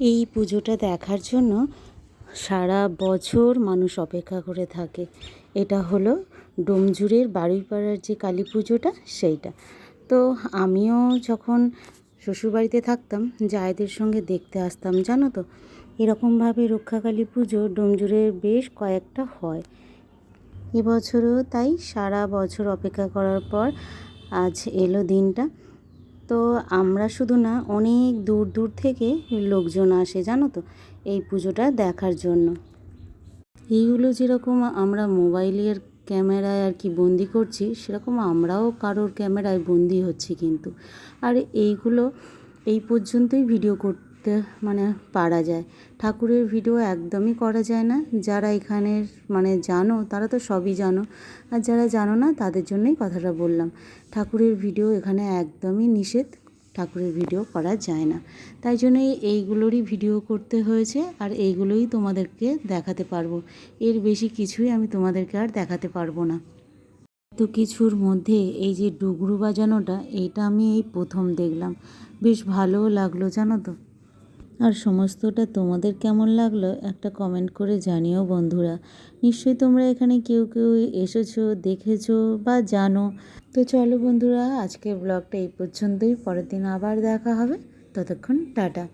এই পুজোটা দেখার জন্য সারা বছর মানুষ অপেক্ষা করে থাকে। এটা হলো ডোমজুড়ের বারুইপাড়ার যে কালী পুজোটা, সেইটা। তো আমিও যখন শ্বশুরবাড়িতে থাকতাম, জায়েদের সঙ্গে দেখতে আসতাম, জানো তো? এরকমভাবে রক্ষাকালী পুজো ডোমজুড়ে বেশ কয়েকটা হয়। এবছরও তাই সারা বছর অপেক্ষা করার পর আজ এলো দিনটা। তো আমরা শুধু না, অনেক দূর দূর থেকে লোকজন আসে, জানো তো, এই পুজোটা দেখার জন্য। এইগুলো যেরকম আমরা মোবাইলের ক্যামেরায় আর কি বন্দি করছি, সেরকম আমরাও কারোর ক্যামেরায় বন্দি হচ্ছি কিন্তু। আর এইগুলো এই পর্যন্তই ভিডিও করতে মানে পারা যায়। ঠাকুরের ভিডিও একদমই করা যায় না। যারা এখানের মানে জানো, তারা তো সবই জানো। আর যারা জানো না, তাদের জন্যই কথাটা বললাম। ঠাকুরের ভিডিও এখানে একদমই নিষেধ। ঠাকুরের ভিডিও করা যায় না। তাই জন্যই এইগুলোরই ভিডিও করতে হয়েছে। আর এইগুলোই তোমাদেরকে দেখাতে পারব। এর বেশি কিছুই আমি তোমাদেরকে আর দেখাতে পারব না। তো কিছুর মধ্যে এই যে ডুগরু বাজানোটা, এইটা আমি এই প্রথম দেখলাম। বেশ ভালোও লাগল, জানো তো। আর সমস্তটা তোমাদের কেমন লাগল একটা কমেন্ট করে জানিও বন্ধুরা। নিশ্চয়ই তোমরা এখানে কেউ কেউ এসেছ, দেখেছ বা জানো। তো চলো বন্ধুরা, আজকের ব্লগটা এই পর্যন্তই। পরের দিন আবার দেখা হবে। ততক্ষণ টাটা।